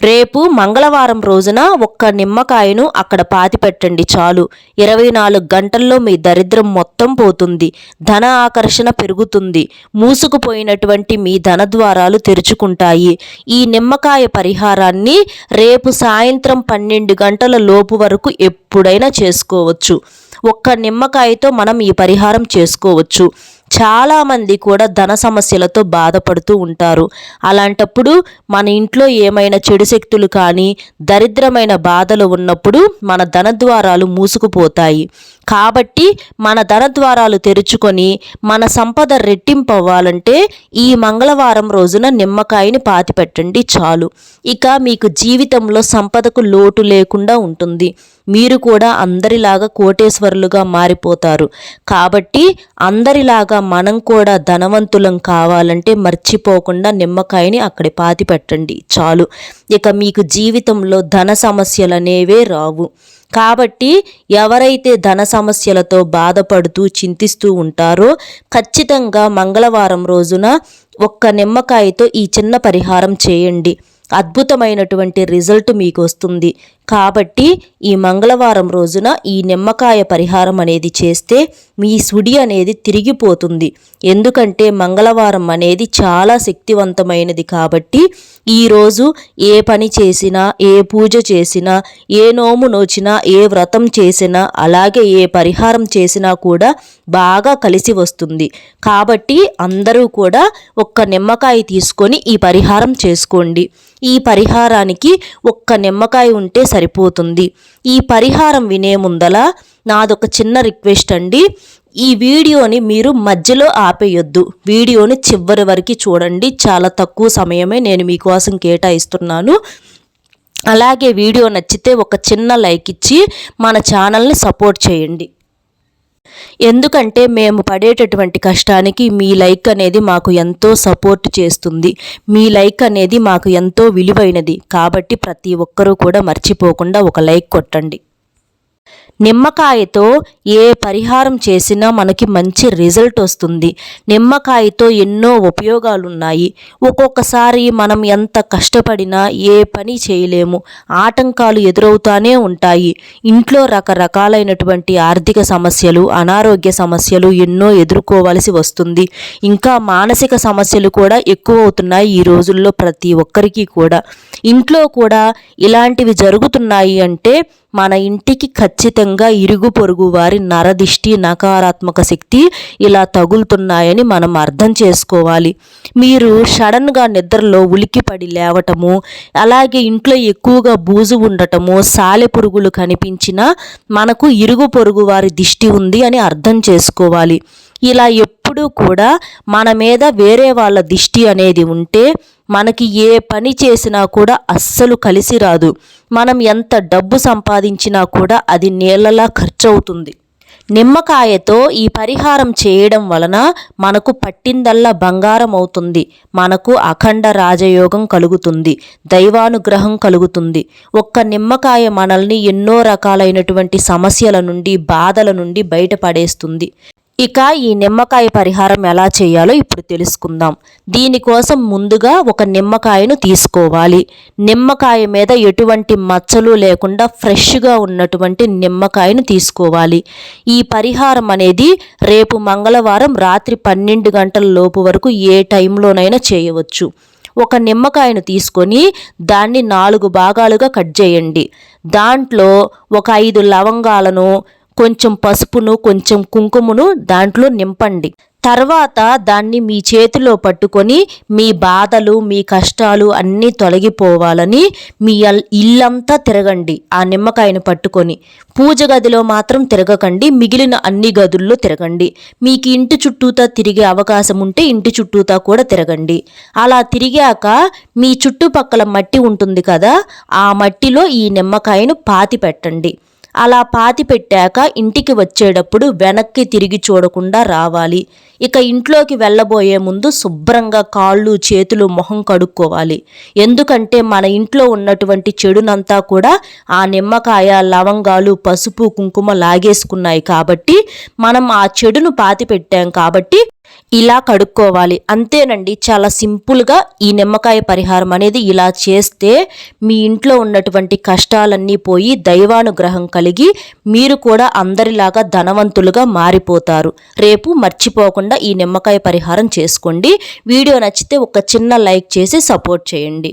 రేపు మంగళవారం రోజున ఒక్క నిమ్మకాయను అక్కడ పాతి పెట్టండి చాలు. ఇరవై నాలుగు గంటల్లో మీ దరిద్రం మొత్తం పోతుంది. ధన ఆకర్షణ పెరుగుతుంది. మూసుకుపోయినటువంటి మీ ధన ద్వారాలు తెరుచుకుంటాయి. ఈ నిమ్మకాయ పరిహారాన్ని రేపు సాయంత్రం పన్నెండు గంటల లోపు వరకు ఎప్పుడైనా చేసుకోవచ్చు. ఒక్క నిమ్మకాయతో మనం ఈ పరిహారం చేసుకోవచ్చు. చాలామంది కూడా ధన సమస్యలతో బాధపడుతూ ఉంటారు. అలాంటప్పుడు మన ఇంట్లో ఏమైనా చెడు శక్తులు కానీ దరిద్రమైన బాధలు ఉన్నప్పుడు మన ధన ద్వారాలు మూసుకుపోతాయి. కాబట్టి మన ధన ద్వారాలు తెరుచుకొని మన సంపద రెట్టింపు అవ్వాలంటే ఈ మంగళవారం రోజున నిమ్మకాయని పాతి పెట్టండి చాలు. ఇక మీకు జీవితంలో సంపదకు లోటు లేకుండా ఉంటుంది. మీరు కూడా అందరిలాగా కోటేశ్వరులుగా మారిపోతారు. కాబట్టి అందరిలాగా మనం కూడా ధనవంతులం కావాలంటే మర్చిపోకుండా నిమ్మకాయని అక్కడ పాతి పెట్టండి చాలు. ఇక మీకు జీవితంలో ధన సమస్యలు అనేవే రావు. కాబట్టి ఎవరైతే ధన సమస్యలతో బాధపడుతూ చింతిస్తూ ఉంటారో ఖచ్చితంగా మంగళవారం రోజున ఒక్క నిమ్మకాయతో ఈ చిన్న పరిహారం చేయండి. అద్భుతమైనటువంటి రిజల్ట్ మీకు వస్తుంది. కాబట్టి ఈ మంగళవారం రోజున ఈ నిమ్మకాయ పరిహారం అనేది చేస్తే మీ సుడి అనేది తిరిగిపోతుంది. ఎందుకంటే మంగళవారం అనేది చాలా శక్తివంతమైనది కాబట్టి ఈరోజు ఏ పని చేసినా ఏ పూజ చేసినా ఏ నోము నోచినా ఏ వ్రతం చేసినా అలాగే ఏ పరిహారం చేసినా కూడా బాగా కలిసి వస్తుంది. కాబట్టి అందరూ కూడా ఒక్క నిమ్మకాయ తీసుకొని ఈ పరిహారం చేసుకోండి. ఈ పరిహారానికి ఒక్క నిమ్మకాయ ఉంటే సరిపోతుంది. ఈ పరిహారం వినే ముందల నాదొక చిన్న రిక్వెస్ట్ అండి. ఈ వీడియోని మీరు మధ్యలో ఆపేయొద్దు. వీడియోని చివరి వరకు చూడండి. చాలా తక్కువ సమయమే నేను మీకోసం కేటాయిస్తున్నాను. అలాగే వీడియో నచ్చితే ఒక చిన్న లైక్ ఇచ్చి మన ఛానల్ని సపోర్ట్ చేయండి. ఎందుకంటే మేము పడేటటువంటి కష్టానికి మీ లైక్ అనేది మాకు ఎంతో సపోర్ట్ చేస్తుంది. మీ లైక్ అనేది మాకు ఎంతో విలువైనది. కాబట్టి ప్రతి ఒక్కరూ కూడా మర్చిపోకుండా ఒక లైక్ కొట్టండి. నిమ్మకాయతో ఏ పరిహారం చేసినా మనకి మంచి రిజల్ట్ వస్తుంది. నిమ్మకాయతో ఎన్నో ఉపయోగాలు ఉన్నాయి ఒక్కొక్కసారి మనం ఎంత కష్టపడినా ఏ పని చేయలేము. ఆటంకాలు ఎదురవుతానే ఉంటాయి. ఇంట్లో రకరకాలైనటువంటి ఆర్థిక సమస్యలు అనారోగ్య సమస్యలు ఎన్నో ఎదుర్కోవలసి వస్తుంది. ఇంకా మానసిక సమస్యలు కూడా ఎక్కువ అవుతున్నాయి ఈ రోజుల్లో ప్రతి ఒక్కరికి కూడా. ఇంట్లో కూడా ఇలాంటివి జరుగుతున్నాయి అంటే మన ఇంటికి ఖచ్చితంగా ఇరుగు పొరుగు వారి నరదిష్టి నకారాత్మక శక్తి ఇలా తగులుతున్నాయని మనం అర్థం చేసుకోవాలి. మీరు సడన్గా నిద్రలో ఉలికిపడి లేవటము అలాగే ఇంట్లో ఎక్కువగా బూజు ఉండటము సాలె పురుగులు కనిపించినా మనకు ఇరుగు పొరుగు వారి దిష్టి ఉంది అని అర్థం చేసుకోవాలి. ఇలా ఎప్పుడూ కూడా మన మీద వేరే వాళ్ళ దిష్టి అనేది ఉంటే మనకి ఏ పని చేసినా కూడా అస్సలు కలిసి రాదు. మనం ఎంత డబ్బు సంపాదించినా కూడా అది నీళ్ళలా ఖర్చు అవుతుంది నిమ్మకాయతో ఈ పరిహారం చేయడం వలన మనకు పట్టిందల్లా బంగారం అవుతుంది. మనకు అఖండ రాజయోగం కలుగుతుంది. దైవానుగ్రహం కలుగుతుంది. ఒక్క నిమ్మకాయ మనల్ని ఎన్నో రకాలైనటువంటి సమస్యల నుండి బాధల నుండి బయటపడేస్తుంది. ఇక ఈ నిమ్మకాయ పరిహారం ఎలా చేయాలో ఇప్పుడు తెలుసుకుందాం. దీనికోసం ముందుగా ఒక నిమ్మకాయను తీసుకోవాలి. నిమ్మకాయ మీద ఎటువంటి మచ్చలు లేకుండా ఫ్రెష్గా ఉన్నటువంటి నిమ్మకాయను తీసుకోవాలి. ఈ పరిహారం అనేది రేపు మంగళవారం రాత్రి పన్నెండు గంటల లోపు వరకు ఏ టైంలోనైనా చేయవచ్చు. ఒక నిమ్మకాయను తీసుకొని దాన్ని నాలుగు భాగాలుగా కట్ చేయండి. దాంట్లో ఒక ఐదు లవంగాలను కొంచెం పసుపును కొంచెం కుంకుమను దాంట్లో నింపండి. తర్వాత దాన్ని మీ చేతిలో పట్టుకొని మీ బాధలు మీ కష్టాలు అన్నీ తొలగిపోవాలని మీ ఇల్లంతా తిరగండి ఆ నిమ్మకాయను పట్టుకొని. పూజ గదిలో మాత్రం తిరగకండి మిగిలిన అన్ని గదుల్లో తిరగండి. మీకు ఇంటి చుట్టూతా తిరిగే అవకాశం ఉంటే ఇంటి చుట్టూతా కూడా తిరగండి. అలా తిరిగాక మీ చుట్టుపక్కల మట్టి ఉంటుంది కదా ఆ మట్టిలో ఈ నిమ్మకాయను పాతి పెట్టండి. అలా పాతి పెట్టాక ఇంటికి వచ్చేటప్పుడు వెనక్కి తిరిగి చూడకుండా రావాలి. ఇక ఇంట్లోకి వెళ్ళబోయే ముందు శుభ్రంగా కాళ్ళు చేతులు మొహం కడుక్కోవాలి. ఎందుకంటే మన ఇంట్లో ఉన్నటువంటి చెడునంతా కూడా ఆ నిమ్మకాయ లవంగాలు పసుపు కుంకుమ లాగేసుకున్నాయి కాబట్టి మనం ఆ చెడును పాతి పెట్టాం కాబట్టి ఇలా కడుక్కోవాలి. అంతేనండి చాలా సింపుల్గా ఈ నిమ్మకాయ పరిహారం అనేది ఇలా చేస్తే మీ ఇంట్లో ఉన్నటువంటి కష్టాలన్నీ పోయి దైవానుగ్రహం కలిగి మీరు కూడా అందరిలాగా ధనవంతులుగా మారిపోతారు. రేపు మర్చిపోకుండా ఈ నిమ్మకాయ పరిహారం చేసుకోండి. వీడియో నచ్చితే ఒక చిన్న లైక్ చేసి సపోర్ట్ చేయండి.